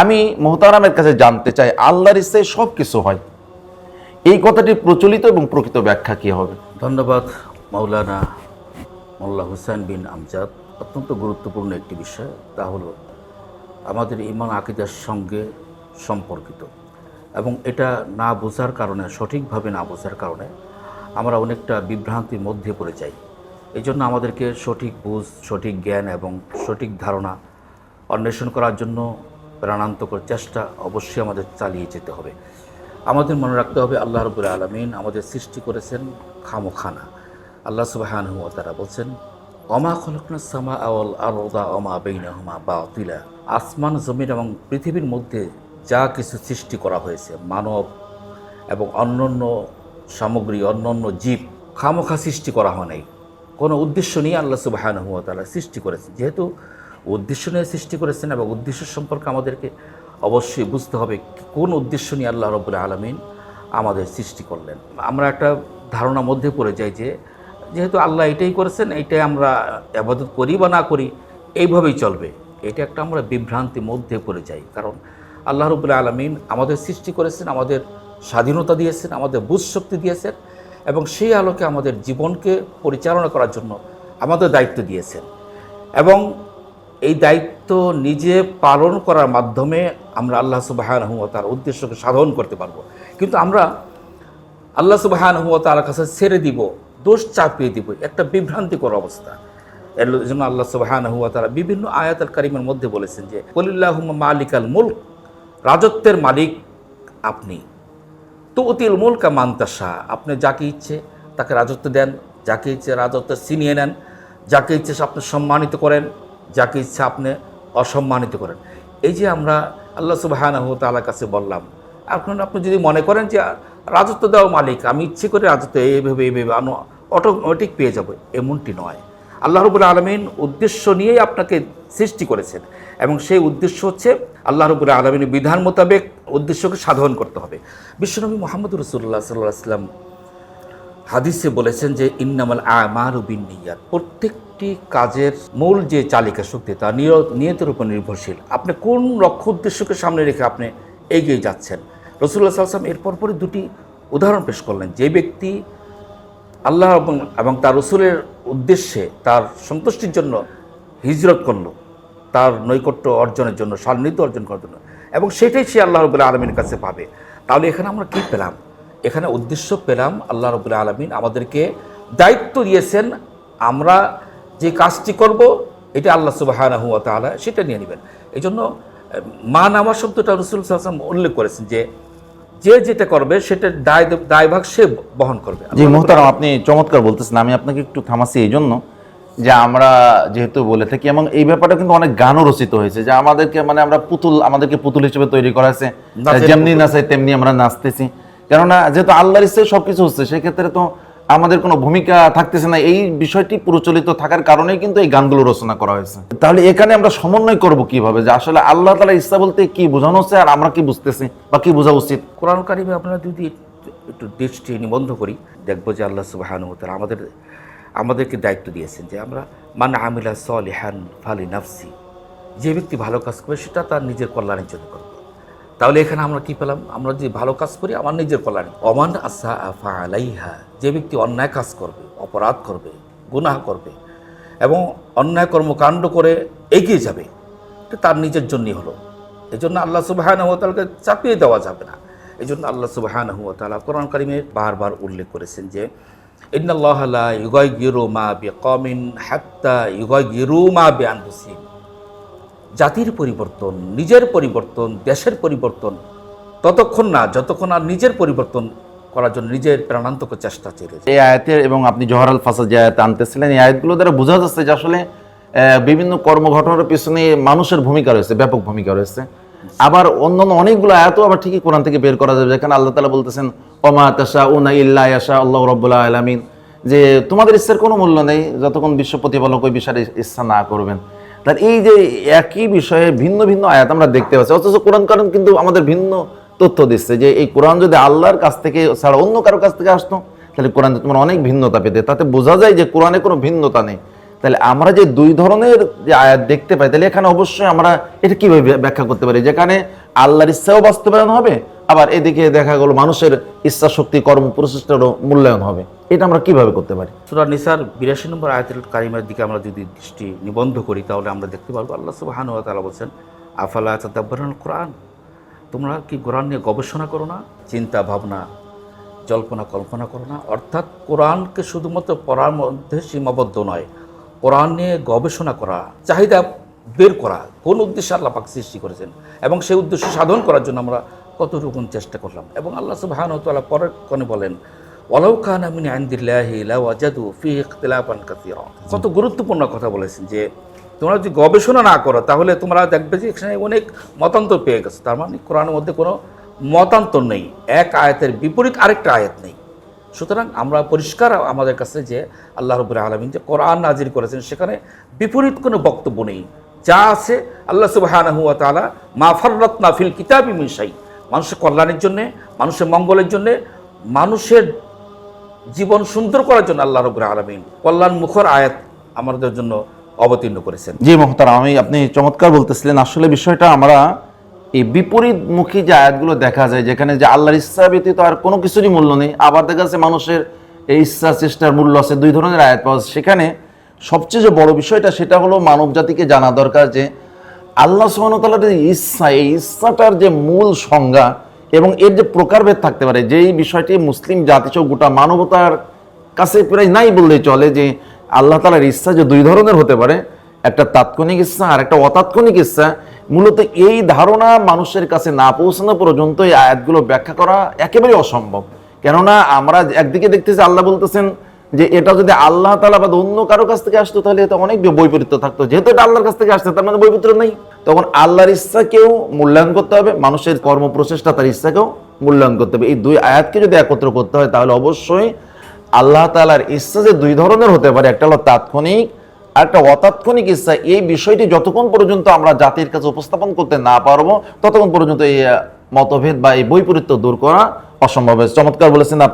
আমি মোহতারামের কাছে জানতে চাই, আল্লাহর ইচ্ছায় সব কিছু হয়। এই কথাটি প্রচলিত এবং প্রকৃত ব্যাখ্যা কি হবে? ধন্যবাদ, মাওলানা মোল্লা হুসাইন বিন আমজাদ। অত্যন্ত গুরুত্বপূর্ণ একটি বিষয়, তা হলো আমাদের ইমান আকিদার সঙ্গে সম্পর্কিত। এবং এটা না বোঝার কারণে, সঠিকভাবে না বোঝার কারণে আমরা অনেকটা বিভ্রান্তির মধ্যে পড়ে যাই। এই জন্য আমাদেরকে সঠিক বুঝ, সঠিক জ্ঞান এবং সঠিক ধারণা অন্বেষণ করার জন্য প্রাণান্তকর চেষ্টা অবশ্যই আমাদের চালিয়ে যেতে হবে। আমাদের মনে রাখতে হবে আল্লাহ রবুল আলমিন আমাদের সৃষ্টি করেছেন খামোখানা। আল্লাহ সুবাহান তারা বলছেন অমা খলকনা সামা আওয়াল আরদা অমা বেইনাহুমা বা তিলা আসমান, জমিন এবং পৃথিবীর মধ্যে যা কিছু সৃষ্টি করা হয়েছে, মানব এবং অন্যান্য সামগ্রী, অন্যান্য জীব, খামোখা সৃষ্টি করা হয় নাই। কোনো উদ্দেশ্য নিয়ে আল্লাহ সুবাহান তালা সৃষ্টি করেছে যেহেতু উদ্দেশ্য নিয়ে সৃষ্টি করেছেন এবং উদ্দেশ্য সম্পর্কে আমাদেরকে অবশ্যই বুঝতে হবে কোন উদ্দেশ্য নিয়ে আল্লাহ রবুল্লা আলমিন আমাদের সৃষ্টি করলেন। আমরা একটা ধারণার মধ্যে পড়ে যাই যে, যেহেতু আল্লাহ এটাই করেছেন এইটাই আমরা আবাদত করি বা না করি, এইভাবেই চলবে। এটা একটা আমরা বিভ্রান্তির মধ্যে পড়ে যাই। কারণ আল্লাহ রবুল্লা আলমিন আমাদের সৃষ্টি করেছেন, আমাদের স্বাধীনতা দিয়েছেন, আমাদের বুঝ শক্তি দিয়েছেন এবং সেই আলোকে আমাদের জীবনকে পরিচালনা করার জন্য আমাদের দায়িত্ব দিয়েছেন। এবং এই দায়িত্ব নিজে পালন করার মাধ্যমে আমরা আল্লাহ সুবাহান তার উদ্দেশ্যকে সাধন করতে পারব। কিন্তু আমরা আল্লাহ সুবাহান তার কাছে ছেড়ে দিব, দোষ চাপিয়ে দিব, একটা বিভ্রান্তিকর অবস্থা। এর জন্য আল্লাহ সুবাহান হুয়া তারা বিভিন্ন আয়াতাল কারিমের মধ্যে বলেছেন যে কলিল্লাহ মালিক আল মুল্ক রাজত্বের মালিক আপনি। তো অতিল মুলকা মান্তাসা আপনি যাকে ইচ্ছে তাকে রাজত্ব দেন, যাকে ইচ্ছে রাজত্ব ছিনিয়ে নেন, যাকে ইচ্ছে আপনি সম্মানিত করেন। যাকে ইচ্ছা আপনি অসম্মানিত করেন। এই যে আমরা আল্লাহ সুবাহানাহু তাআলার কাছে বললাম এখন আপনি যদি মনে করেন যে রাজত্ব দেওয়া মালিক, আমি ইচ্ছে করে রাজত্ব এইভাবে এইভাবে, আমি অটোমেটিক পেয়ে যাব, এমনটি নয়। আল্লাহ রবুল আলমিন উদ্দেশ্য নিয়েই আপনাকে সৃষ্টি করেছেন এবং সেই উদ্দেশ্য হচ্ছে আল্লাহ রবুল আলমিনের বিধান মোতাবেক উদ্দেশ্যকে সাধন করতে হবে। বিশ্বনবী মোহাম্মদ রসুল্লাহ সাল্লাহ আসলাম হাদিসে বলেছেন যে ইন্নামাল আমারু বিন প্রত্যেকটি কাজের মূল যে চালিকা শক্তি, তা নিয়- নিয়তের উপর নির্ভরশীল। আপনি কোন লক্ষ্য উদ্দেশ্যকে সামনে রেখে আপনি এগিয়ে যাচ্ছেন? রসুল্লাহ সাল্লাম এর পরপরই দুটি উদাহরণ পেশ করলেন। যে ব্যক্তি আল্লাহ এবং তার রসুলের উদ্দেশ্যে তার সন্তুষ্টির জন্য হিজরত করল, তার নৈকট্য অর্জনের জন্য, সান্নিধ্য অর্জন করার জন্য, এবং সেটাই সে আল্লাহ রবুল্লা আলমীর কাছে পাবে। তাহলে এখানে আমরা কী পেলাম? এখানে উদ্দেশ্য পেলাম আল্লাহ রবুল্লা আলমিন আমাদেরকে দায়িত্ব দিয়েছেন আমরা যে কাজটি করব এটা আল্লাহ সুবাহ তাআলা সেটা নিয়ে নেবেন। এই জন্য মা নামা শব্দটা রসুল সাল্লাম উল্লেখ করেছেন যে যে যেটা করবে সেটা দায় দায়ভাগ সে বহন করবে। জি মোহতারাম আপনি চমৎকার বলতেছেন আমি আপনাকে একটু থামাচ্ছি এই জন্য যে আমরা যেহেতু বলে থাকি এবং এই ব্যাপারটা কিন্তু অনেক গানও রচিত হয়েছে যে আমাদেরকে মানে আমরা পুতুল আমাদেরকে পুতুল হিসেবে তৈরি করা হয়েছে। নাচের যেমনি। নাচাই তেমনি আমরা নাচতেছি। কেননা যেহেতু আল্লাহর ইচ্ছে সবকিছু হচ্ছে, সেক্ষেত্রে তো আমাদের কোনো ভূমিকা থাকতেছে না। এই বিষয়টি প্রচলিত থাকার কারণেই কিন্তু এই গানগুলো রচনা করা হয়েছে। তাহলে এখানে আমরা সমন্বয় করব কীভাবে? যে আসলে আল্লাহ তালা ইচ্ছা বলতে কি বোঝানো হচ্ছে আর আমরা কি বুঝতেছি বা কি বোঝা উচিত? কোরআন কারিমে আপনারা যদি একটু দৃষ্টি নিবন্ধ করি, দেখব যে আল্লাহ সুবাহানুতালা আমাদের, আমাদেরকে দায়িত্ব দিয়েছেন যে আমরা মান আমিলা সলিহান ফালি নাফসি, যে ব্যক্তি ভালো কাজ করবে সেটা তার নিজের কল্যাণের জন্য করবে। তাহলে এখানে আমরা কি পেলাম? আমরা যদি ভালো কাজ করি, আমার নিজের কল্যাণ। অমান আসা আফা আলাইহা, যে ব্যক্তি অন্যায় কাজ করবে, অপরাধ করবে, গুনাহ করবে, এবং অন্যায় কর্মকাণ্ড করে এগিয়ে যাবে তার নিজের জন্যই হলো। এই জন্য আল্লাহ সুবাহানহতালকে চাপিয়ে দেওয়া যাবে না। এই জন্য আল্লাহ সুবাহানহতালা কোরআন কারিমে বারবার উল্লেখ করেছেন যে, ইন্নাল্লাহ লা ইউগাইয়িরু মা বিকওমিন হাত্তা ইউগাইয়িরু মা বে বিআনফুসিহিম। জাতির পরিবর্তন, নিজের পরিবর্তন, দেশের পরিবর্তন, ততক্ষণ না, যতক্ষণ আর নিজের পরিবর্তন করার জন্য নিজের প্রাণান্তক চেষ্টা চলেছে এই আয়াতের এবং আপনি জহরাল ফাসাদ যে আয়াত আনতেছিলেন, এই আয়াতগুলো দ্বারা বোঝা যাচ্ছে যে আসলে বিভিন্ন কর্মঘটনার পিছনে মানুষের ভূমিকা রয়েছে, ব্যাপক ভূমিকা রয়েছে। আবার অন্যান্য অনেকগুলো আয়াতও আবার ঠিকই কোরআন থেকে বের করা যাবে, যেখানে আল্লাহ তালা বলতেছেন অমা তাশা উনা ইল্লা ইয়াশা আল্লাহ রব্বুল্লাহ আলামিন যে তোমাদের ইচ্ছার কোনো মূল্য নেই, যতক্ষণ বিশ্ব প্রতিপালক ওই বিষয়ে ইচ্ছা না করবেন। তার এই যে একই বিষয়ে ভিন্ন ভিন্ন আয়াত আমরা দেখতে পাচ্ছি। অথচ কোরআন কারণ কিন্তু আমাদের ভিন্ন তথ্য দিচ্ছে যে এই কোরআন যদি আল্লাহর কাছ থেকে ছাড়া অন্য কারও কাছ থেকে আসতো, তাহলে কোরআন তোমার অনেক ভিন্নতা পেতে। তাতে বোঝা যায় যে কোরআনে কোনো ভিন্নতা নেই। তাহলে আমরা যে দুই ধরনের যে আয়াত দেখতে পাই, তাহলে এখানে অবশ্যই আমরা এটা কীভাবে ব্য- ব্যাখ্যা করতে পারি? যেখানে আল্লাহর ইচ্ছাও বাস্তবায়ন হবে আবার এদিকে দেখা গেল মানুষের ইচ্ছা শক্তি কর্ম প্রচেষ্টারও মূল্যায়ন হবে। এটা আমরা কীভাবে করতে পারি? সুরা নিসার বিরাশি নম্বর আয়াতুল কারিমের দিকে আমরা যদি দৃষ্টি নিবন্ধ করি, তাহলে আমরা দেখতে পারব আল্লাহ সুবাহান তাআলা বলছেন, আফালা তাদাব্বারুন কোরআন? তোমরা কি কোরআন নিয়ে গবেষণা করো না, চিন্তা ভাবনা, জল্পনা কল্পনা করো না? অর্থাৎ কোরআনকে শুধুমাত্র পড়ার মধ্যে সীমাবদ্ধ নয়, কোরআন নিয়ে গবেষণা করা, চাহিদা বের করা, কোন উদ্দেশ্যে আল্লাহ পাক সৃষ্টি করেছেন এবং সেই উদ্দেশ্য সাধন করার জন্য আমরা কতটুকু চেষ্টা করলাম। এবং আল্লাহ সুবাহান তাআলা পরের কোণে বলেন, ওয়ালাউ কানা মিন ইনদিল্লাহি লাওয়াজাদু কত গুরুত্বপূর্ণ কথা বলেছেন যে, তোমরা যদি গবেষণা না করো, তাহলে তোমরা দেখবে যে এখানে অনেক মতান্তর পেয়ে গেছে। তার মানে কোরআনের মধ্যে কোনো মতান্তর নেই। এক আয়াতের বিপরীত আরেকটা আয়াত নেই। সুতরাং আমরা পরিষ্কার আমাদের কাছে যে, আল্লাহ রবুল আলমিন যে কোরআন নাজির করেছেন, সেখানে বিপরীত কোনো বক্তব্য নেই। যা আছে আল্লাহ তাআলা, মা ফাররাতনা ফিল কিতাবি মিন শাই। মানুষের কল্যাণের জন্য, মানুষের মঙ্গলের জন্য, মানুষের জীবন সুন্দর করার জন্য আল্লাহ রবুল আলমিন কল্যাণ মুখর আয়াত আমাদের জন্য অবতীর্ণ করেছেন জি মহতারাম, আমি, আপনি চমৎকার বলতেছিলেন আসলে বিষয়টা আমরা এই বিপরীতমুখী যে আয়াতগুলো দেখা যায়, যেখানে যে আল্লাহর ইচ্ছা ব্যতীত আর কোনো কিছুরই মূল্য নেই, আবার দেখা যাচ্ছে মানুষের এই ইচ্ছা, চেষ্টার মূল্য আছে, দুই ধরনের আয়াত পাওয়া। সেখানে সবচেয়ে যে বড় বিষয়টা, সেটা হলো মানব জাতিকে জানা দরকার যে আল্লাহ সুবাহতাল্লাহ যে ইচ্ছা এই ইচ্ছাটার যে মূল সংজ্ঞা এবং এর যে প্রকারভেদ থাকতে পারে, যেই বিষয়টি মুসলিম জাতিসহ গোটা মানবতার কাছে প্রায় নাই বললেই চলে যে আল্লাহ তালার ইচ্ছা যে দুই ধরনের হতে পারে, একটা তাৎক্ষণিক ইচ্ছা আর একটা অতাৎক্ষণিক ইচ্ছা মূলত এই ধারণা মানুষের কাছে না পৌঁছানো পর্যন্ত এই আয়াতগুলো ব্যাখ্যা করা একেবারে অসম্ভব। কেননা আমরা একদিকে দেখতেছি আল্লাহ বলতেছেন যে এটা যদি আল্লাহ তালা বা অন্য কারও কাছ থেকে আসতো, তাহলে এটা অনেক বৈপরীত্য থাকতো। যেহেতু এটা আল্লাহর কাছ থেকে আসছে, তার মানে বৈপরীত্য নেই। তখন আল্লাহর ইচ্ছাকেও মূল্যায়ন করতে হবে, মানুষের কর্ম প্রচেষ্টা তার ইচ্ছাকেও মূল্যায়ন করতে হবে। এই দুই আয়াতকে যদি একত্র করতে হয়, তাহলে অবশ্যই আল্লাহ তালার ইচ্ছা যে দুই ধরনের হতে পারে। একটা হলো তাৎক্ষণিক, আর একটা অতাৎক্ষণিক ইচ্ছা। এই বিষয়টি যতক্ষণ পর্যন্ত আমরা জাতির কাছে উপস্থাপন করতে না পারব, ততক্ষণ পর্যন্ত এই মতভেদ বা এই বৈপরীত্য দূর করা অসম্ভব চমৎকার বলেছেন